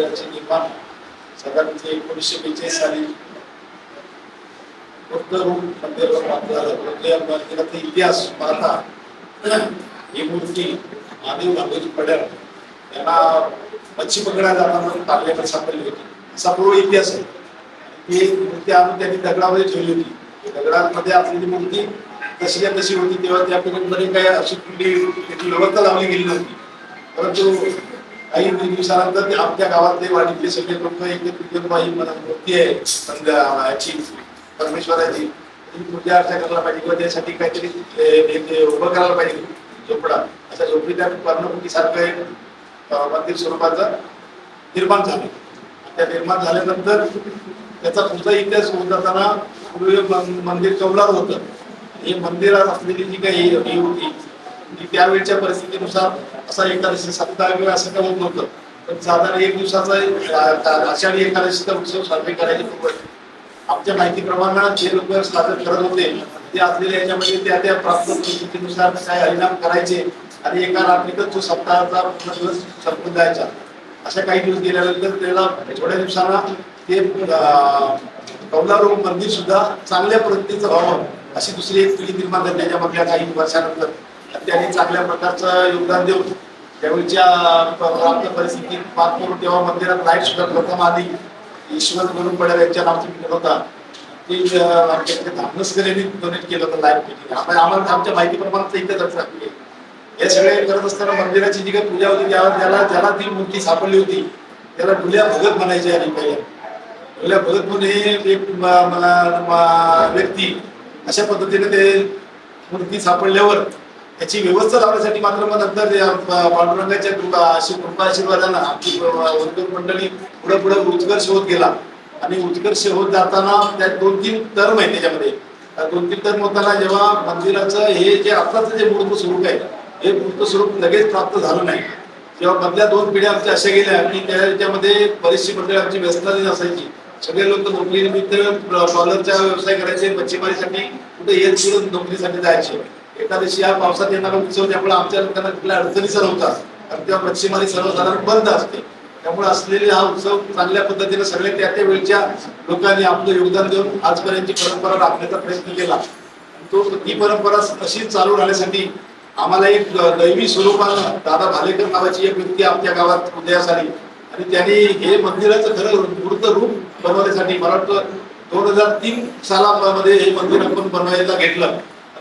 मंदिराचे निर्माण साधारणतः एकोणीसशे बेचाळीस साली रूप मंदिर प्राप्त झालं. परंतु या मंदिराचा इतिहास पाहता ही मूर्ती महादेव गांधीजी पडर यांना मच्छी पकडा जाताना तारलेकर सापडली होती. असा पूर्व इतिहास आहे. ती मूर्ती आणून त्यांनी दगडामध्ये ठेवली होती. दगडांमध्ये असलेली मूर्ती तशी तशी होती तेव्हा त्या पिरियडमध्ये काही अशी कुठली त्याची व्यवस्था लावली गेली नव्हती. परंतु काही दिवसानंतर ते आमच्या गावातले वाडीतले सगळे लोक एकत्रित बाई मला मूर्ती आहे समजा याची परमेश्वराची. पूजा अर्चा करायला पाहिजे किंवा त्यासाठी काहीतरी ते- उभं करायला पाहिजे झोपडा. अशा झोपडी त्या कर्णमुखीसारखं एक मंदिर स्वरूपाचं निर्माण झालं. त्या निर्माण झाल्यानंतर त्याचा पुढचा इतिहास होत जाताना पूर्वी मंदिर कौलार होतं. हे मंदिरात असलेली जी काही होती की त्यावेळच्या परिस्थितीनुसार असा एकादशी सप्ताह किंवा असं काही होत नव्हतं. पण साधारण एक दिवसाचा आषाढी एकादशीचा उत्सव साजरे करायचे खूप आमच्या माहितीप्रमाणे जे लोक सादर करत होते ते असलेल्या याच्यामध्ये त्या त्या प्राप्त परिस्थितीनुसार काय हरिणाम करायचे आणि एका रात्रीतच तो सप्ताहाचा दिवस संपून जायचा. अशा काही दिवस गेल्यानंतर त्याला थोड्या दिवसांना ते कौलारू मंदिर सुद्धा चांगल्या पद्धतीचं व्हावं अशी दुसरी एक पिढी निर्माण झाली. त्याच्यामधल्या काही वर्षानंतर त्यांनी चांगल्या प्रकारचं योगदान देऊन त्यावेळीच्या प्राप्त परिस्थितीत पार करून तेव्हा मंदिरात लाइट सुद्धा प्रथम आधी ईश्वर गुरु पडेल यांच्या नावची मीटर होता. ते अं, आमच्या धामनसकर यांनी डोनेट केलं होतं लाईव्ह मीटिंग आम्हाला आम्हाला आमच्या माहितीप्रमाणे ते इथं लक्षात आली. हे सगळे करत असताना मंदिराची जी काही पूजा होती त्यावर त्याला ज्याला ती मूर्ती सापडली होती त्याला भुल्या भगत म्हणायचे आणि पहिले. भुल्या भगत म्हणून हे एक व्यक्ती अशा पद्धतीने ते मूर्ती सापडल्यावर त्याची व्यवस्था लावण्यासाठी मात्र मग नंतर पांडुरंगाच्या कृपा अशी कृपा आशीर्वादानं आमची उद्योग मंडळी पुढे पुढे उत्कर्ष होत गेला. आणि उत्कर्ष होत जाताना त्यात दोन तीन टर्म आहे त्याच्यामध्ये. दोन तीन टर्म होताना जेव्हा मंदिराचं हे जे आताचं जे मूर्त स्वरूप आहे हे मूर्त स्वरूप लगेच प्राप्त झालं नाही. जेव्हा मधल्या दोन पिढ्या आमच्या अशा गेल्या की त्याच्यामध्ये बरीचशी मंडळी आमची व्यस्तता असायची. सगळे लोक नोकरीनिमित्त डॉलरचा व्यवसाय करायचे मच्छीमारीसाठी कुठे येत फिरून नोकरीसाठी जायचे. एकादशी हा पावसात येणारा उत्सव त्यामुळे आमच्या लोकांना कुठल्या अडचणीचा नव्हता कारण तेव्हा मच्छीमारी सर्वसाधारण बंद असते. त्यामुळे असलेले हा उत्सव चांगल्या पद्धतीने सगळे त्या त्या वेळच्या लोकांनी आपलं योगदान देऊन आजपर्यंतची परंपरा राखण्याचा प्रयत्न केला. तो ती परंपरा अशीच चालू राहण्यासाठी आम्हाला एक दैवी स्वरूपानं दादा भालेकर नावाची एक व्यक्ती आमच्या गावात उदयास आली. आणि त्यांनी हे मंदिराचं खरं मूर्त रूप बनवण्यासाठी मला वाटतं दोन हजार तीन सालामध्ये हे मंदिर आपण बनवायला घेतलं.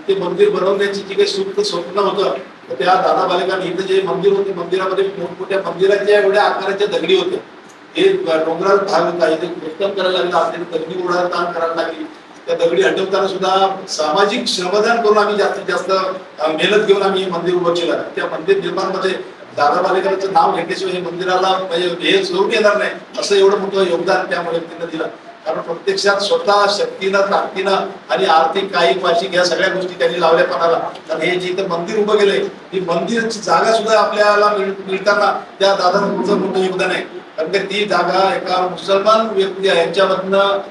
ते मंदिर बनवण्याची जी काही सुप्त स्वप्न होतं तर त्या दादा बालिकांनी इथं जे मंदिर होते मंदिरामध्ये मोठमोठ्या मंदिराच्या एवढ्या आकाराच्या दगडी होत्या. हे डोंगराळ भाग होता इथे उत्तम करायला लागला आपल्याला दगडी उडायला ताण करायला लागली. त्या दगडी हटवताना सुद्धा सामाजिक श्रमदान करून आम्ही जास्तीत जास्त मेहनत घेऊन आम्ही हे मंदिर उभं केलं त्या मंदिर निर्माणमध्ये दादा बालेकरांचं नाव घेतल्याशिवाय हे मंदिराला म्हणजे हे सोडून येणार नाही असं एवढं मोठं योगदान त्या व्यक्तीनं दिलं. कारण प्रत्यक्षात स्वतः शक्तीनं ताकदीनं आणि आर्थिक काही वार्षिक या सगळ्या गोष्टी त्यांनी लावल्या पणाला. तर हे जे मंदिर उभं केलंय ती मंदिरची जागा सुद्धा आपल्याला मिळताना त्या दादांचं मोठं योगदान आहे. कारण की ती जागा एका मुसलमान व्यक्ती यांच्यामधनं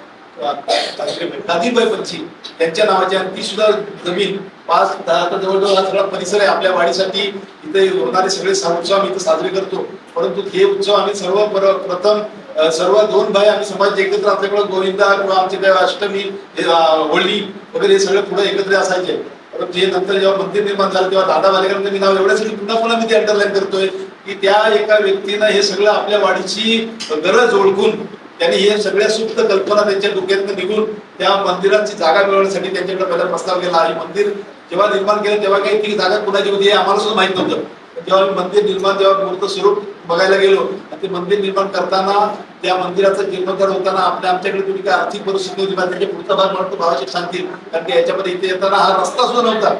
दादीबाई पंची त्यांच्या नावाची आणि ती सुद्धा जमीन पाच दहा जवळजवळ हा सगळा परिसर आहे. आपल्या वाढीसाठी इथे होणारे सगळे सा- उत्सव आम्ही इथे साजरे करतो. परंतु हे उत्सव आम्ही सर्व प्रथम सर्व दोन भाई आम्ही समाज एकत्र असल्यामुळे गोविंदा किंवा आमचे काय अष्टमी होळी वगैरे हे सगळे पुढे एकत्र असायचे. परंतु हे नंतर जेव्हा मंदिर निर्माण झालं तेव्हा दादा बालेकरांचं मी नाव एवढ्यासाठी पुन्हा पुन्हा मी ते अंडरलाईन करतोय की त्या एका व्यक्तीनं हे सगळं आपल्या वाढीची गरज ओळखून त्यांनी हे सगळ्या सुप्त कल्पना त्यांच्या डोक्यातनं निघून त्या मंदिराची जागा मिळवण्यासाठी त्यांच्याकडे पहिला प्रस्ताव केला. आणि मंदिर जेव्हा निर्माण केलं तेव्हा काही ती जागा कुणाची होती हे आम्हाला सुद्धा माहीत नव्हतं. जेव्हा आम्ही मंदिर निर्माण जेव्हा मूर्त स्वरूप बघायला गेलो ते मंदिर निर्माण करताना त्या मंदिराचं जीर्णोद्धार होताना आपल्या आमच्याकडे तुम्ही काय आर्थिक परिस्थिती होती पण पुढचा भाग म्हणतो भावाचे सांगतील. कारण की याच्यामध्ये इथे येताना हा रस्ता सुद्धा नव्हता.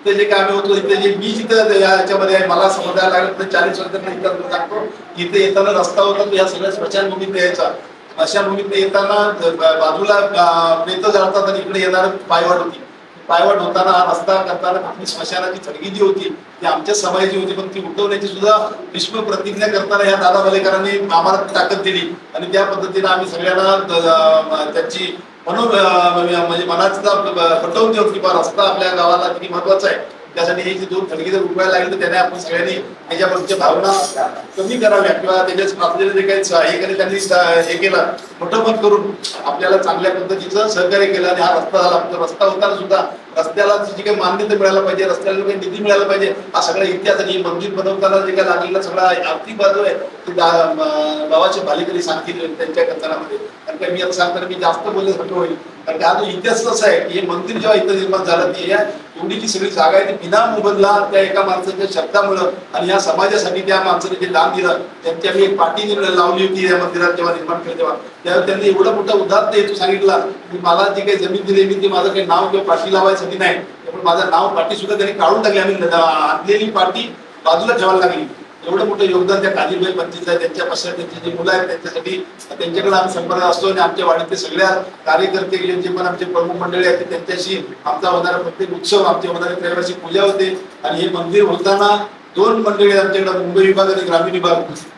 इथे जे काय होतो इथे जे मी जिथं या- याच्यामध्ये आहे, मला समजायला लागलं तर चाळीस वर्षांना इथं सांगतो इथे येताना रस्ता होता तो या सगळ्या स्मशानभूमीत यायचा. स्मशानभूमीत येताना बाजूला बेत प्रेत जाळतात आणि इकडे येणार पायवाट होती. पायवाट होताना हा रस्ता करताना आपली स्मशानाची थडगी जी होती ती आमच्या समाजाची होती पण ती उठवण्याची सुद्धा भीष्म प्रतिज्ञा करताना ह्या दादा बालेकरांनी आम्हाला ताकद दिली. आणि त्या पद्धतीने आम्ही सगळ्यांना त्यांची म्हणून म्हणजे मनाचा पटवून देऊ की बा रस्ता आपल्या गावाला किती महत्त्वाचा आहे. त्यासाठी हे जे दोन थडगे जर रुपयाला लागले तर त्याने आपण सगळ्यांनी त्याच्याबद्दलच्या भावना कमी कराव्या किंवा त्याच्या आपल्याला जे काही हे केलं त्यांनी हे केलं मोठं पण करून आपल्याला चांगल्या पद्धतीचं सहकार्य केलं आणि हा रस्ता झाला. रस्ता होताना सुद्धा रस्त्याला जी काही मान्यता मिळायला पाहिजे रस्त्याला काही निधी मिळायला पाहिजे हा सगळा इतिहास आणि मंदिर बनवताना जे काही लागलेला सगळा आर्थिक बाजू आहे ती गा- भालेकरी भालीकरी सांगतील त्यांच्या कथनामध्ये. कारण काय मी आता सांगताना मी जास्त बोलण्यासारखं होईल. कारण का हा जो इतिहास असा आहे की हे मंदिर जेव्हा इथं निर्माण झालं ती या एवढी जी सगळी जागा आहे ती बिना मोबदला त्या एका माणसाच्या शब्दामुळं आणि या समाजासाठी त्या माणसाने जे दान दिलं त्यांची आम्ही एक पाठी लावली होती या मंदिरात जेव्हा निर्माण केलं तेव्हा. त्यावेळी त्यांनी एवढा मोठा उदात्त हेतू सांगितला की मला जी काही जमीन दिली मी ती माझं काही नाव किंवा पाठी लावायसाठी नाही त्यामुळे माझं नाव पाठी सुद्धा त्यांनी काढून टाकली. आम्ही आणलेली पाठी बाजूला ठेवायला लागली. एवढं मोठं योगदान त्या काजीबाई पंचित आहे त्यांच्या पश्चात जे मुलं आहेत त्यांच्यासाठी त्यांच्याकडे आम्ही संपर्क असतो आणि आमच्या वाडीतले सगळ्या कार्यकर्ते जे पण आमचे प्रमुख मंडळी आहेत ते त्यांच्याशी आमचा होणारा प्रत्येक उत्सव आमच्या होणारे त्रैवासी पूजा होते. आणि हे मंदिर होताना दोन मंडळी आहेत आमच्याकडे. मुंबई विभाग आणि ग्रामीण विभाग.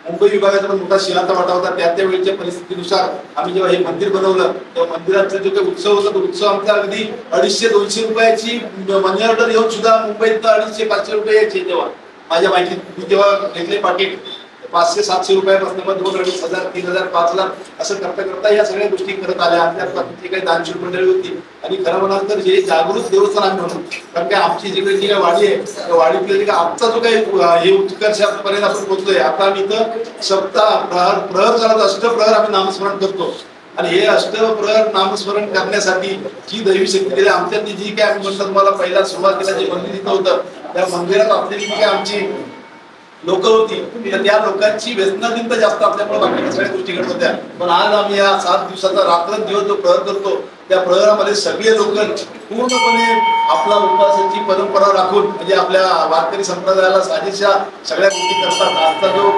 मुंबई विभागाचा पण मोठा शिलाचा वाटा होता. त्या त्यावेळीच्या परिस्थितीनुसार आम्ही जेव्हा हे मंदिर बनवलं तेव्हा मंदिराचा जो काही उत्सव होता तो उत्सव आमचा अगदी अडीचशे दोनशे रुपयाची मनी ऑर्डर येऊन सुद्धा मुंबईत अडीचशे पाचशे रुपये यायचे तेव्हा. माझ्या माहितीत मी तेव्हा घेतले पाकिट पाचशे सातशे रुपयापासून मग दोन अडीच हजार तीन हजार पाच लाख असं करता करता या सगळ्या गोष्टी करत आल्या. आणि त्यात बाकीची काही दानशूर मंडळी होती आणि खरं म्हणाल तर हे जागृत देवस्थान आम्ही म्हणून कारण की आमची जी काही जी वाडी आहे त्या वाडीतल्या जी आमचा जो काही हे उत्कर्षापर्यंत आपण पोहोचलोय आता आम्ही इथं सप्ताह प्रहर प्रहर चालत अष्टप्रहर आम्ही नामस्मरण करतो. आणि हे अष्टप्रहर नामस्मरण करण्यासाठी जी दैवी शक्ती दिली आमच्यातली जी काय आम्ही म्हणतात तुम्हाला पहिला सुरुवातीला जे मंदिर इथं होतं त्या मंदिरात आपली जी काय आमची लोक होती. तर त्या लोकांची व्यसनाधीनता जास्त असल्यामुळे बाकी सगळ्या गोष्टी घडत होत्या. पण आज आम्ही या सात दिवसाचा रात्र दिवस जो प्रयोग करतो त्या प्रयोगामध्ये सगळे लोक पूर्णपणे आपला उपवासाची परंपरा राखून म्हणजे आपल्या वारकरी संप्रदायाला साजेशा सगळ्या गोष्टी करतात. आजचा जो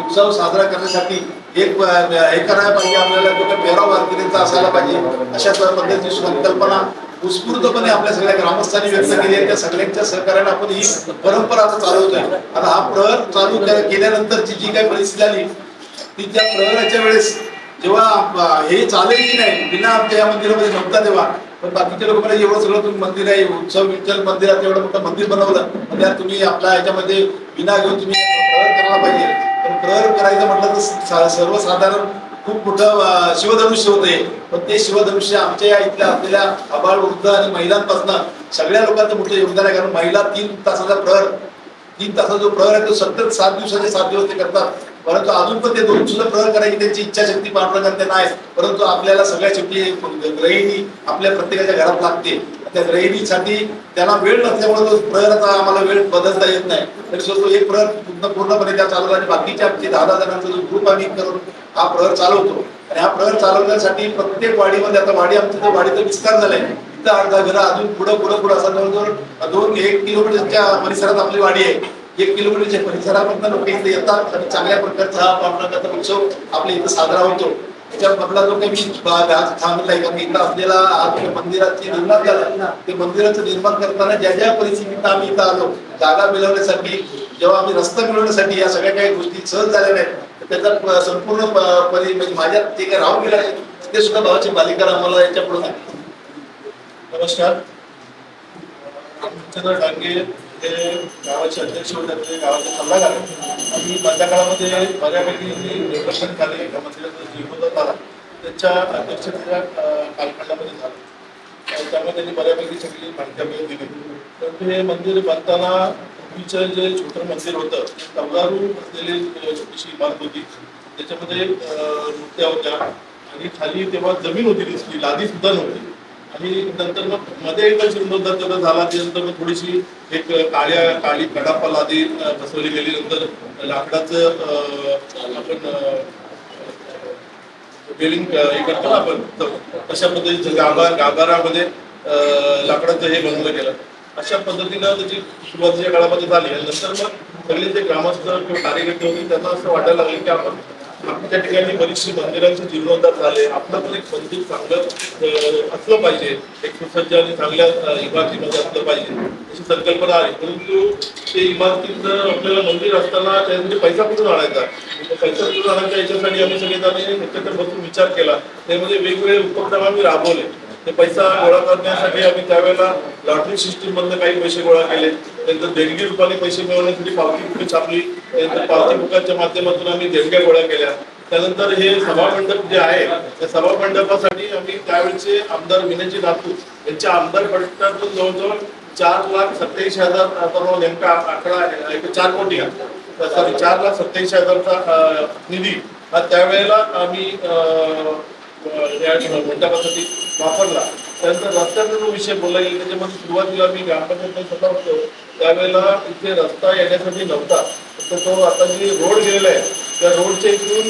उत्सव साजरा करण्यासाठी एक हे करायला पाहिजे आपल्याला कुठे काही पेहराव असायला पाहिजे अशा पद्धतीची संकल्पना उत्स्फूर्तपणे आपल्या सगळ्या ग्रामस्थांनी व्यक्त केली आहे. त्या सगळ्यांच्या सहकार्याने आपण ही परंपरा आता चालवतोय आता हा प्रहर चालू केल्यानंतरची जी काही परिस्थिती आली ती त्या प्रहराच्या वेळेस जेव्हा हे चालेल की नाही बिना आमच्या या मंदिरामध्ये नव्हता तेव्हा पण बाकीच्या लोक म्हणजे एवढं सगळं तुम्ही मंदिर आहे उत्सव विठ्ठल मंदिरात एवढं मोठं मंदिर बनवलं पण त्यात तुम्ही आपल्या याच्यामध्ये बिना घेऊन तुम्ही प्रहर करायला पाहिजे. पण प्रहर करायचं म्हटलं तर सर्वसाधारण खूप मोठं शिवधनुष्य होते. पण ते शिवधनुष्य आमच्या या इथल्या आपल्या आबाळ वृद्ध आणि महिलांपासून सगळ्या लोकांचं मोठं योगदान आहे. कारण महिला तीन तासाचा प्रहर तीन तासाचा जो प्रहर आहे तो सतत सात दिवसाचे सात दिवस ते करतात. परंतु अजून पण ते दोन सुद्धा प्रहर करायची त्यांची इच्छाशक्ती पाठवण्यात त्यांना आहे परंतु आपल्याला सगळ्या शेवटी गृहिणी आपल्या प्रत्येकाच्या घरात लागते. त्या गृहिणीसाठी त्यांना वेळ नसल्यामुळे तो प्रहराचा आम्हाला वेळ बदलता येत नाही. तरी तो एक प्रहर पूर्ण पूर्णपणे त्या चालवला आणि बाकीच्या आमचे दहा दहा जणांचा जो ग्रुप आम्ही करून हा प्रहर चालवतो. आणि हा प्रहर चालवण्यासाठी प्रत्येक वाडीमध्ये आता वाडी आमच्या इथं वाडीचा विस्तार झालाय. इथं अर्धा घर अजून पुढं पुढं पुढं असं जवळजवळ दोन एक किलोमीटरच्या परिसरात आपली वाडी आहे. एक किलोमीटरच्या परिसरामधनं लोक इथे येतात आणि चांगल्या प्रकारचा हा पांडुरंगाचा उत्सव आपल्या इथं साजरा होतो. त्याच्यामधला जो काही मी भाग आज थांबलाय कारण इथं आपल्याला आज मंदिराचे निर्माण झालं ते मंदिराचं निर्माण करताना ज्या ज्या परिस्थितीत आम्ही इथं आलो जागा मिळवण्यासाठी जेव्हा आम्ही रस्ता मिळवण्यासाठी या सगळ्या काही गोष्टी सहज झाल्या नाहीत त्याचा संपूर्ण परी म्हणजे माझ्यात जे काही राहून गेलं आहे ते सुद्धा भावाची मालिका आम्हाला याच्यापुढे नमस्कार. रामचंद्र डांगे. ते गावाचे अध्यक्ष होते ते गावाचे सल्लागार आणि मधल्या काळामध्ये बऱ्यापैकी जी डेव्हलपमेंट झाली एका मंदिराचा जीर्णोद्धार झाला त्याच्या अध्यक्षतेच्या कालखंडामध्ये झालं. त्यामुळे त्यांनी बऱ्यापैकी सगळी बांधकामे दिली. परंतु हे मंदिर बांधताना पूर्वीचं जे छोटं मंदिर होतं ते असलेली छोटीशी इमारत होती. त्याच्यामध्ये मूर्त्या होत्या. आणि खाली तेव्हा जमीन होती दिसली लादी सुद्धा नव्हती. आणि नंतर मग मध्ये एकदा जीर्णोद्धार त्याचा झाला त्यानंतर मग थोडीशी एक काळ्या काळी कडापाल आधी बसवली गेली. नंतर लाकडाचं आपण बेलिंग हे करतो ना आपण तशा पद्धतीचं गाभा गाभारामध्ये लाकडाचं हे बनवलं गेलं. अशा पद्धतीनं त्याची सुरुवातीच्या काळामध्ये झाली. आणि नंतर मग सगळे जे ग्रामस्थ किंवा कार्यकर्ते होते त्यांना असं वाटायला लागले की आपण त्या ठिकाणी बरीचशी मंदिरांचे जीर्णोद्धार झाले. आपलं पण एक मंदिर चांगलं असलं पाहिजे. एक सुसज्ज आणि चांगल्या इमारतीमध्ये असलं पाहिजे. अशी संकल्पना आली परंतु ते इमारतीत जर आपल्याला मंदिर असताना त्यामध्ये पैसा कुठून आणायचा? पैसा कुठून आणायचा? याच्यासाठी आम्ही सगळेजण एकत्र बसून विचार केला. त्यामध्ये वेगवेगळे उपक्रम आम्ही राबवले. ते पैसा गोळा करण्यासाठी आम्ही त्यावेळेला लॉटरी सिस्टीम मधनं काही पैसे गोळा केले. त्यानंतर देणगी रूपाने पैसे मिळवण्यासाठी पावती बुके छापली त्यानंतर पावती बुकाच्या माध्यमातून आम्ही देणग्या गोळा केल्या. त्यानंतर हे सभामंडप जे आहे त्या सभामंडपासाठी आम्ही त्यावेळेचे आमदार विनयजी धातू यांच्या आमदार पट्ट्यातून जवळजवळ चार लाख सत्याऐंशी हजार आता नेमका आकडा आहे, चार कोटी सॉरी चार लाख सत्याऐंशी हजारचा निधी. हा त्यावेळेला आम्ही अं, या वापरला त्यानंतर रस्त्याचा जो विषय बोलला गेला त्याच्यामध्ये सुरुवातीला मी ग्रामपंचायत स्वतः होतो त्यावेळेला इथे रस्ता येण्यासाठी नव्हता तर तो आता जे रोड गेलेला आहे त्या रोडच्या इथून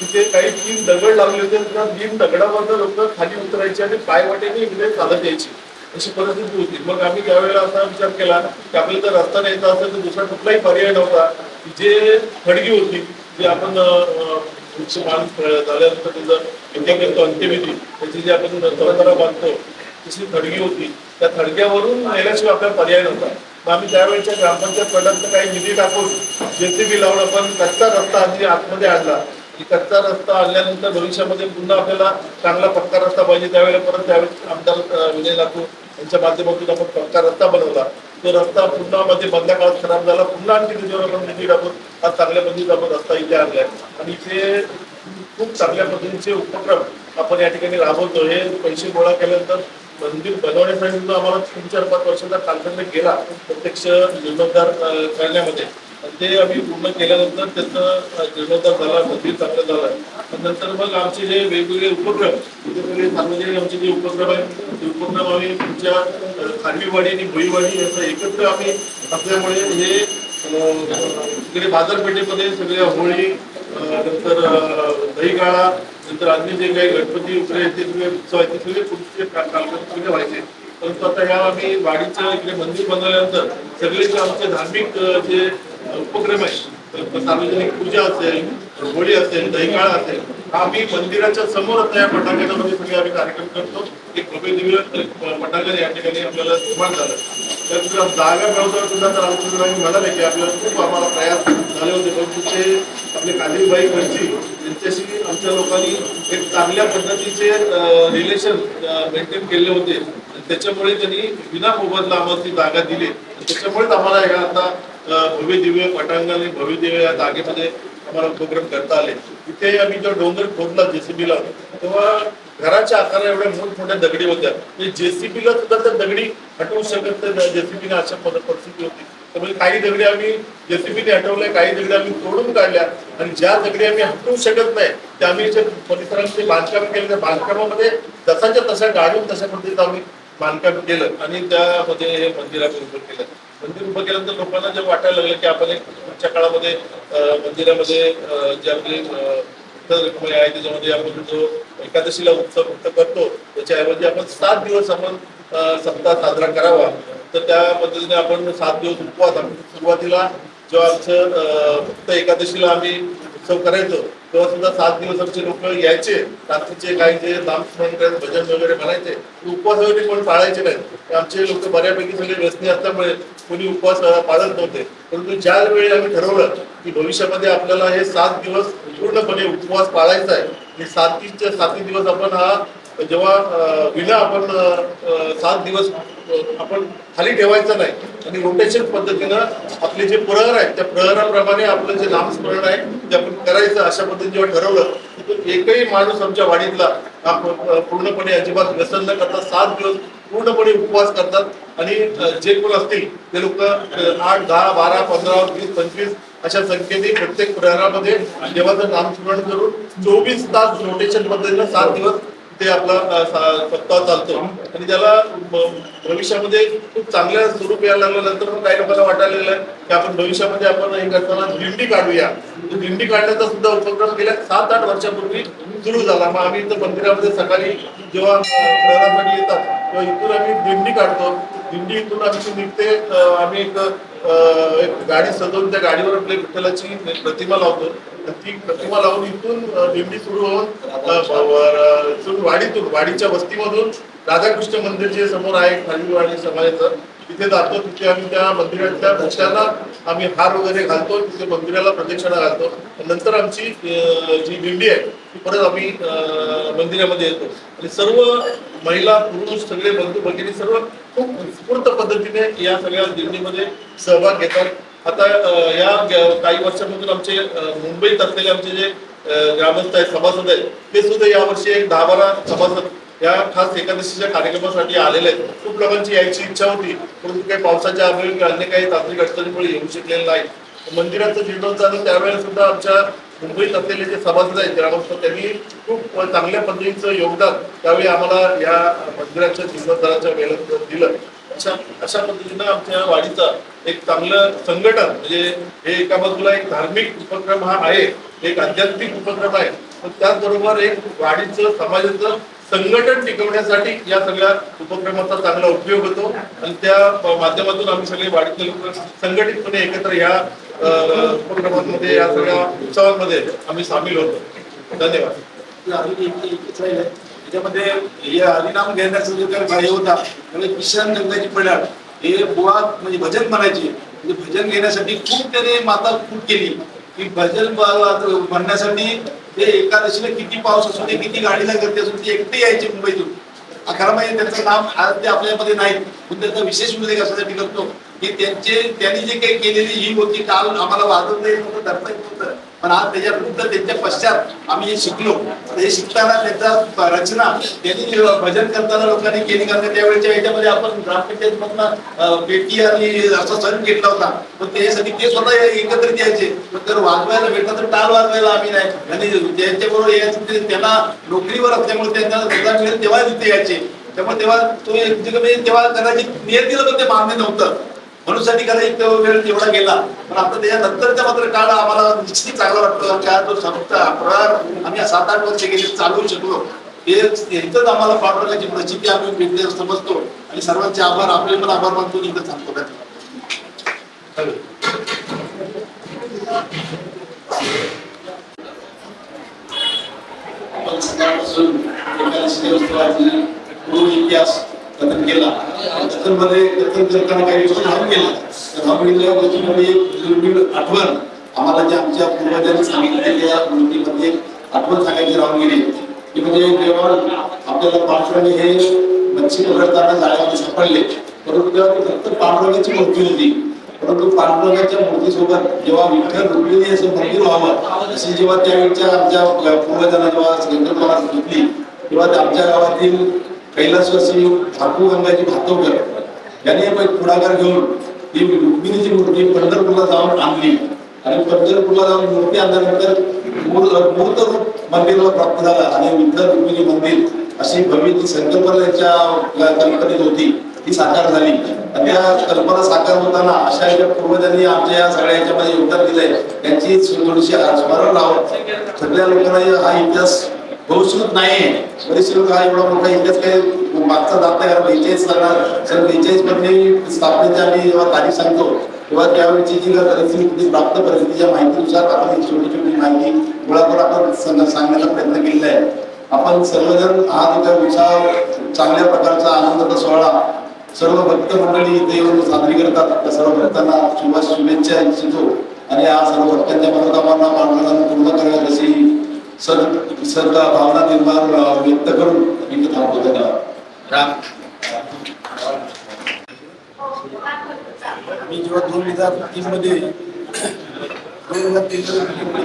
तिथे काही तीन दगड लागले होते त्या तीन दगडावरनं लोक खाली उतरायचे आणि पायवाटेने इकडे चालत यायची अशी परिस्थिती होती मग आम्ही त्यावेळेला असा विचार केला की आपल्याला जर रस्ता न्यायचा असेल तर दुसरा कुठलाही पर्याय नव्हता. जे खडगी होती जे आपण उच्च मान झाल्यानंतर त्याचं विद्या अंत्यविधी त्याची जी आपण परंपरा बांधतो तिची थडगी होती. त्या थडग्यावरून नेल्याशिवाय आपल्याला पर्याय नव्हता. मग आम्ही त्यावेळेच्या ग्रामपंचायत काही निधी टाकून जेथे बी लावून आपण कच्चा रस्ता आधी आतमध्ये आणला. की कच्चा रस्ता आणल्यानंतर भविष्यामध्ये पुन्हा आपल्याला चांगला पक्का रस्ता पाहिजे. त्यावेळेला परत त्यावेळेस आमदार अं, विनय लाकूर यांच्या माध्यमातून आपण पक्का रस्ता बनवला. तो रस्ता पुन्हा म्हणजे मध्ये मधल्या काळात खराब झाला. पुन्हा आणखी त्याच्यावर आपण निधी टाकून हा चांगल्या पद्धतीचा आपण रस्ता इथे आणलाय. आणि इथे खूप चांगल्या पद्धतीचे उपक्रम आपण या ठिकाणी राबवतो हे पैसे गोळा केल्यानंतर मंदिर बनवण्यासाठी सुद्धा आम्हाला तीन चार पाच वर्षाचा कालखंड गेला प्रत्यक्ष जीर्णोद्धार करण्यामध्ये. ते आम्ही पूर्ण केल्यानंतर त्याचा जीर्णोद्धार झाला मंदिर चांगलं झालं. आणि नंतर मग आमचे जे वेगवेगळे उपक्रम वेगवेगळे सार्वजनिक आमचे जे उपक्रम आहेत ते उपक्रम आम्ही तुमच्या खारवीवाडी आणि भुईवाडी याचा एकत्र आम्ही असल्यामुळे हे तिकडे बाजारपेठेमध्ये सगळ्या होळी नंतर दहीगाळा नंतर अन्य जे काही गणपती वगैरे ते सगळे उत्सव आहेत ते सगळे पुढचे कार्यक्रम व्हायचे. परंतु आता ह्या आम्ही वाडीचं इकडे मंदिर बनवल्यानंतर सगळे जे आमचे धार्मिक जे उपक्रम आहे. तर सार्वजनिक पूजा असेल होळी असेल दहीकाळा असेल आम्ही मंदिराच्या समोरच या पटांगणामध्ये सगळे आम्ही कार्यक्रम करतो. एक भव्य दिव्य पटांगण या ठिकाणी आपल्याला निर्माण झालं. त्यानंतर जागा मिळवताना सुद्धा तर आमच्या म्हणाले की आपल्याला खूप आम्हाला प्रयास झाले होते. परंतु ते आपले कालीबाई वंशी त्यांच्याशी आमच्या लोकांनी एक चांगल्या पद्धतीचे रिलेशन मेंटेन केले होते. त्याच्यामुळे त्यांनी विना मोबदला आम्हाला ती जागा दिली. त्याच्यामुळेच आम्हाला या आता भव्य दिव्य पटांगण आणि भव्य दिव्य या जागेमध्ये आम्हाला उपक्रम करता आले. इथे आम्ही जेव्हा डोंगर खोदला जेसीबीला तेव्हा घराच्या आकारा एवढ्या मोठमोठ्या दगडी होत्या. म्हणजे जेसीबीला सुद्धा त्या दगडी हटवू शकत जेसीबीने अशा परिस्थिती होती. त्यामुळे काही दगडी आम्ही जेसीबीने हटवल्या काही दगडी आम्ही तोडून काढल्या आणि ज्या दगडी आम्ही हटवू शकत नाही त्या आम्ही जे परिसरामध्ये बांधकाम केलं. त्या बांधकामामध्ये जसाच्या तशा गाडून तशा पद्धतीचं आम्ही बांधकाम केलं आणि त्यामध्ये हे मंदिर आम्ही उभं केलं. मंदिर उभं केल्यानंतर लोकांना जे वाटायला लागलं की आपण एक पुढच्या काळामध्ये मंदिरामध्ये जे आपले रकमे आहे त्याच्यामध्ये आपण जो एकादशीला उत्सव फक्त करतो त्याच्याऐवजी आपण सात दिवस आपण सप्ताह साजरा करावा. तर त्या पद्धतीने आपण सात दिवस उपवास आपण सुरुवातीला जेव्हा आमचं फक्त एकादशीला आम्ही उत्सव करायचो तेव्हा सुद्धा सात दिवस लोक यायचे रात्रीचे काही जे नामस्मरण भजन वगैरे म्हणायचे उपवास वगैरे कोण पाळायचे नाहीत. आमचे लोक बऱ्यापैकी सगळे व्यसनी असल्यामुळे कोणी उपवास पाळत नव्हते. परंतु ज्या वेळी आम्ही ठरवलं की भविष्यामध्ये आपल्याला हे सात दिवस पूर्णपणे उपवास पाळायचा आहे हे सातीच्या साती दिवस आपण हा जेव्हा विना आपण सात दिवस आपण खाली ठेवायचं नाही आणि रोटेशन पद्धतीनं आपले जे प्रहर आहेत त्या प्रहराप्रमाणे आपलं जे नामस्मरण आहे ते आपण करायचं अशा पद्धतीने जेव्हा ठरवलं तर एकही माणूस आमच्या वाडीतला पूर्णपणे अजिबात व्यसन न करता सात दिवस पूर्णपणे उपवास करतात. आणि जे कोण असतील ते लोक आठ दहा बारा पंधरा वीस पंचवीस अशा संख्येने प्रत्येक प्रहरामध्ये देवाचं नामस्मरण करून चोवीस तास रोटेशन पद्धतीनं सात दिवस ते आपला अ, सप्ताह चालतो. आणि त्याला भविष्यामध्ये खूप चांगल्या स्वरूप यायला लागल्यानंतर मग काही लोकांना वाटायला लागलं की आपण भविष्यामध्ये आपण हे करताना दिंडी काढूया. दिंडी काढण्याचा सुद्धा उपक्रम गेल्या सात आठ वर्षापूर्वी सुरू झाला. मग आम्ही इथं मंदिरामध्ये सकाळी जेव्हा अ, प्रहरासाठी येतात तेव्हा इथून आम्ही दिंडी काढतो. दिंडी इथून आमची निघते आम्ही एक एक गाडी सजवून त्या गाडीवर आपल्या विठ्ठलाची म्हणजे प्रतिमा लावतो. आणि ती प्रतिमा लावून इथून अ, दिंडी सुरू होऊन वाडीतून वाडीच्या वस्तीमधून राधाकृष्ण मंदिर जे समोर आहे खालीवाडी समाजाचं तिथे जातो. तिथे आम्ही त्या मंदिरातल्या वृक्षाला आम्ही हार वगैरे घालतो. तिथे मंदिराला प्रदक्षिणा घालतो. नंतर आमची जी दिंडी आहे ती परत आम्ही मंदिरामध्ये येतो. आणि सर्व महिला पुरुष सगळे बंधू भगिनी सर्व खूप उत्स्फूर्त पद्धतीने या सगळ्या दिंडीमध्ये सहभाग घेतात. आता या काही वर्षापासून आमचे मुंबईत असलेले आमचे जे ग्रामस्थ आहेत सभासद आहेत ते सुद्धा यावर्षी एक दहा बारा सभासद या खास एकादशीच्या कार्यक्रमासाठी आलेले आहेत. खूप लोकांची यायची इच्छा होती परंतु काही पावसाच्या अभावी अन्य काही तांत्रिक अडचणीमुळे येऊ शकलेलं नाही. मंदिराचं जीर्णोद्धार त्यावेळेला सुद्धा आमच्या मुंबईत असलेले जे सभासद आहेत ग्रामस्थ त्यांनी खूप चांगल्या पद्धतीचं योगदान त्यावेळी आम्हाला या मंदिराच्या जीर्णोद्धाराच्या वेळेत दिलं. अशा अशा पद्धतीनं आमच्या वाडीचा एक चांगलं संघटन म्हणजे हे एका बाजूला एक धार्मिक उपक्रम हा आहे एक आध्यात्मिक उपक्रम आहे पण त्याचबरोबर एक वाडीचं समाजाचं संघटन टिकवण्यासाठी या सगळ्या उपक्रमाचा चांगला उपयोग होतो. आणि त्या माध्यमातून आम्ही सगळे वाडीतले लोक संघटितपणे एकत्र या उपक्रमांमध्ये या सगळ्या उत्सवांमध्ये आम्ही सामील होतो. धन्यवाद. त्याच्यामध्ये हे हरिनाम घेण्याचा जो काही बाह्य होता त्यामुळे किशन गंगाची पडाळ हे बुवा म्हणजे भजन म्हणायचे. म्हणजे भजन घेण्यासाठी खूप त्याने माता खूप केली. की भजन म्हणण्यासाठी ते एकादशीला किती पाऊस असू दे किती गाडीला गर्दी असू दे एकटे यायचे मुंबईतून. अकरा महिने त्यांचं नाम आज ते आपल्यामध्ये नाही पण त्याचा विशेष उल्लेख असा करतो. की त्यांचे त्यांनी जे काही केलेली ही होती काल आम्हाला वाजवता नाही नव्हतं धरता येत नव्हतं पण आज त्याच्या विरुद्ध त्यांच्या पश्चात आम्ही हे शिकलो. हे शिकताना त्यांचा रचना त्यांनी भजन करताना लोकांनी केली कारण त्यावेळेच्या याच्यामध्ये आपण ग्रामपंचायत मधनं पेटी आणि असा सण घेतला होता. पण त्यासाठी ते स्वतः एकत्रित यायचे. तर वाजवायला भेटलं तर टाळ वाजवायला आम्ही नाही. आणि त्यांच्याबरोबर यायचं त्यांना नोकरीवर असल्यामुळे त्यांना सुद्धा मिळेल तेव्हा तिथे यायचे. त्यामुळे तेव्हा तो म्हणजे तेव्हा कदाचित नियतीला पण ते मान्य नव्हतं. मनुष्यासाठी साठी वेळ तेवढा गेला. पण आता त्याच्यानंतरचा मात्र काळ आम्हाला निश्चित चांगला वाटतो. का तो फक्त प्रहार आम्ही सात आठ वर्ष गेले चालवू शकलो. हे आम्हाला पाठवण्याची म्हणजे प्रचिती आम्ही भेटले समजतो आणि सर्वांचे आभार आपले पण आभार मानतो. इथं सांगतो का देवस्थानाची इतिहास कथन केला. कथनमध्ये कथन करताना काही गोष्टी राहून गेला तर राहून गेलेल्या गोष्टीमध्ये एक दुर्मिळ आठवण आम्हाला जे आमच्या पूर्वजांनी सांगितलेल्या गोष्टीमध्ये आठवण सांगायची राहून गेली. की म्हणजे जेव्हा आपल्याला पांडुरंग हे मच्छी पकडताना जाळ्यामध्ये सापडले. परंतु तेव्हा ती फक्त पांडुरंगाची मूर्ती होती. परंतु पांडुरंगाच्या मूर्तीसोबत जेव्हा विठ्ठल रुक्मिणी असं मंदिर व्हावं अशी जेव्हा त्यावेळच्या आमच्या पूर्वजांना जेव्हा संकल्पना घेतली तेव्हा आमच्या गावातील कैलासवासी ठाकू गंगाजी भातवकर यांनी एक पुढाकार घेऊन ही रुक्मिणीची मूर्ती पंढरपूरला जाऊन आणली. आणि पंढरपूरला जाऊन मूर्ती आणल्यानंतर मूर्त रूप मंदिराला प्राप्त झाला. आणि विठ्ठल रुक्मिणी मंदिर अशी भव्य ती संकल्पना त्यांच्या कल्पनेत होती. ती साकार झाली. त्या कल्पना साकार होताना अशा एका पूर्वजांनी आमच्या या सगळ्या याच्यामध्ये योगदान दिलंय. त्यांची थोडीशी स्मरण राहावं सगळ्या लोकांना हा इतिहास बहुश्रुत नाही. बरेचसे लोक हा एवढा मोठा इतिहास काही मागचा जात नाही कारण बेचाळीस लागणार सन बेचाळीसमध्ये स्थापनेची आम्ही जेव्हा तारीख सांगतो तेव्हा त्यावेळेची जी परिस्थिती प्राप्त परिस्थितीच्या माहितीनुसार आपण ही छोटी छोटी माहिती गोळा करून आपण सांगण्याचा प्रयत्न केलेला आहे. आपण सर्वजण हा जो उत्साह चांगल्या प्रकारचा आनंदाचा सोहळा सर्व भक्त मंडळी इथे येऊन साजरी करतात. त्या सर्व भक्तांना शुभ शुभेच्छा इच्छितो. आणि या सर्व भक्तांच्या मनोकामना पांडुरंगाने पूर्ण करण्यात अशी सद सर्व भावना निर्माण व्यक्त करून इथे थांबतो धन्यवाद राम मी जेव्हा दोन हजार तीन मध्ये दोन हजार तीन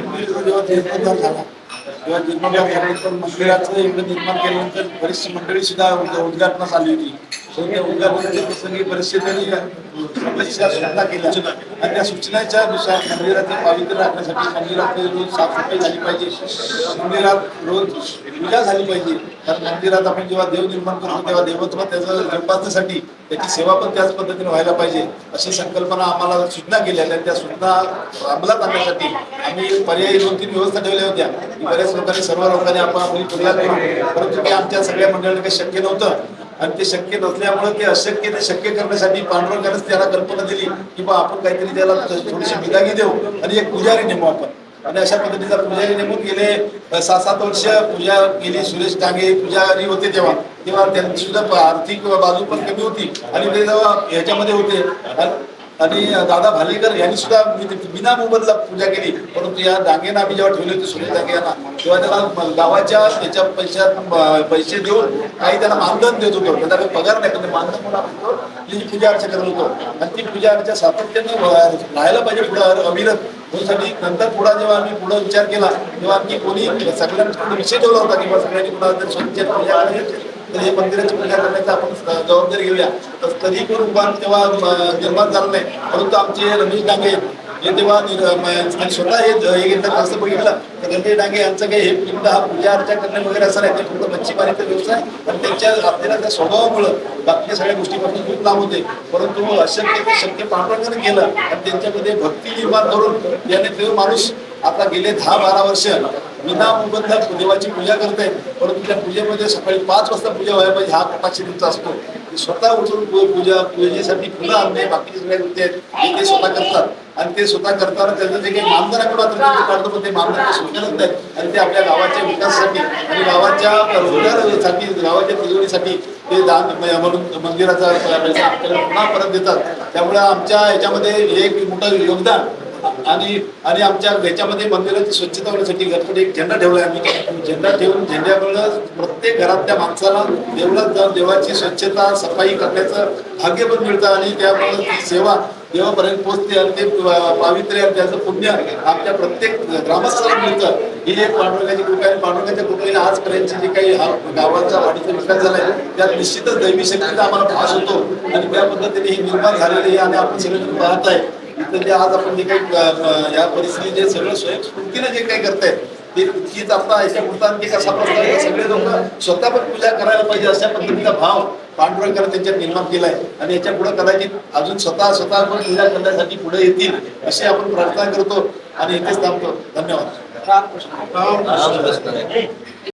मध्ये जेव्हा झाला तेव्हा जीर्णोद्धार झाल्यानंतर मंदिराचं एवढं निर्माण केल्यानंतर बरीचशी मंडळी सुद्धा उद- उद्घाटनास आली होती. तर त्या उद्घाटनाच्या प्रसंगी बरेचसे त्यांनी सूचना केल्या. आणि त्या सूचनाच्या नुसार मंदिराचे पावित्र्य राखण्यासाठी मंदिरात रोज साफसफाई झाली पाहिजे. मंदिरात रोज पूजा झाली पाहिजे. कारण मंदिरात आपण जेव्हा देव निर्माण करतो तेव्हा देवत्व त्याचं जोपासण्यासाठी त्याची सेवा पण त्याच पद्धतीने व्हायला पाहिजे अशी संकल्पना आम्हाला सूचना केल्या आणि त्या सूचना अंमलात आणण्यासाठी आम्ही पर्यायी दोन तीन व्यवस्था ठेवल्या होत्या. की बऱ्याच लोकांनी सर्व लोकांनी आपण आपली तुलना करू परंतु ते आमच्या सगळ्या मंडळाला काही शक्य नव्हतं. आणि ते शक्य नसल्यामुळे ते अशक्य ते शक्य करण्यासाठी पांडुरंगानेच त्याला कल्पना दिली की बा आपण काहीतरी त्याला थोडीशी बिदागी देऊ आणि एक पुजारी नेमू आपण. आणि अशा पद्धतीचा पुजारी नेमून गेले सात सात वर्ष पूजा केली. सुरेश डांगे पुजारी होते तेव्हा. तेव्हा त्यांची सुद्धा आर्थिक बाजू पण कमी होती. आणि ते जेव्हा ह्याच्यामध्ये होते. आणि दादा भालेकर यांनी सुद्धा बिना मोबदला पूजा केली. परंतु या डांगेना आम्ही जेव्हा ठेवले होते सुरेश डांगे यांना तेव्हा त्याला गावाच्या त्याच्या पैशात पैसे देऊन काही त्यांना मानधन देत होतो. त्याचा काही पगार नाही पण मानधन म्हणून आपण पूजा अर्चा करत होतो. आणि ती पूजा अर्चा सातत्याने राहायला पाहिजे पुढे अविरत. त्यासाठी नंतर पुढे जेव्हा आम्ही पुढे विचार केला तेव्हा आम्ही कोणी म्हणजे सगळ्यांनी विषय ठेवला होता किंवा सगळ्यांनी कुणाला जर स्वतःची पूजा करायची तर हे मंदिराची पूजा करण्याचा आपण जबाबदारी घेऊया. तर तरी पण उभार तेव्हा निर्माण झालं नाही. परंतु आमचे रमेश डांगे हे तेव्हा आणि स्वतः हे ज- घेतलं बघितलं तर धनंजय डांगे यांचं काही हे फक्त हा पूजा अर्चा करणे वगैरे असं नाही ते फक्त मच्छीमारीचा व्यवसाय आणि त्यांच्या आपल्याला त्या स्वभावामुळं बाकीच्या सगळ्या गोष्टीपासून खूप लांब होते परंतु अशक्य ते शक्य पांडुरंगाने केलं आणि त्यांच्यामध्ये भक्ती निर्माण करून याने तो माणूस आता गेले दहा बारा वर्ष विना मोबदल्यात देवाची पूजा करते परंतु त्या पूजेमध्ये सकाळी पाच वाजता पूजा व्हायला पाहिजे हा कटाक्ष तुमचा असतो. ते स्वतः उचलून पूजा पूजेसाठी फुलं आणणे बाकीचे सगळ्या गोष्टी आहेत ते स्वतः करतात. आणि ते स्वतः करताना त्यांचं जे काही मानधन आपण ते काढतो पण ते मानधन ते स्वीकारत नाहीत आणि ते आपल्या गावाच्या विकासासाठी आणि गावाच्या रोजगारासाठी गावाच्या तिजोरीसाठी ते दान म्हणून मंदिराचा पैसा आपल्याला पुन्हा परत देतात. त्यामुळे आमच्या याच्यामध्ये हे एक मोठं योगदान. आणि आणि आमच्या याच्यामध्ये मंदिराची स्वच्छता होण्यासाठी घरकडे एक झेंडा ठेवलाय आम्ही. झेंडा ठेवून झेंड्यामुळं प्रत्येक घरातल्या माणसाला देवळात जाऊन देवाची स्वच्छता सफाई करण्याचं भाग्य पण मिळतं आणि त्यामुळे ती सेवा देवापर्यंत पोहोचते आणि ते पावित्र्य आणि त्याचं पुण्य आमच्या प्रत्येक ग्रामस्थाला मिळतं. ही एक पांडुरंगाची कृपा आहे पांडुरंगाच्या कृपेने आजपर्यंतची जे काही गावाचा वाढीचा विकास झाला आहे त्यात निश्चितच दैवी शक्तीचा आम्हाला भास होतो. आणि त्या पद्धतीने ही निर्माण झालेली आहे आणि आपण सगळे पाहत आहे इथं जे आज आपण जे काही या परिस्थितीत जे सगळं स्वयंस्फूर्तीने जे काही करतायत ते तीच आता याच्या वृत्तांती कसा प्रकार सगळे लोक स्वतः पण पूजा करायला पाहिजे अशा पद्धतीचा भाव पांडुरंगाने त्यांच्यात निर्माण केलाय. आणि याच्यापुढे कदाचित अजून स्वतः स्वतः पण पूजा करण्यासाठी पुढे येतील अशी आपण प्रार्थना करतो आणि इथेच थांबतो. धन्यवाद.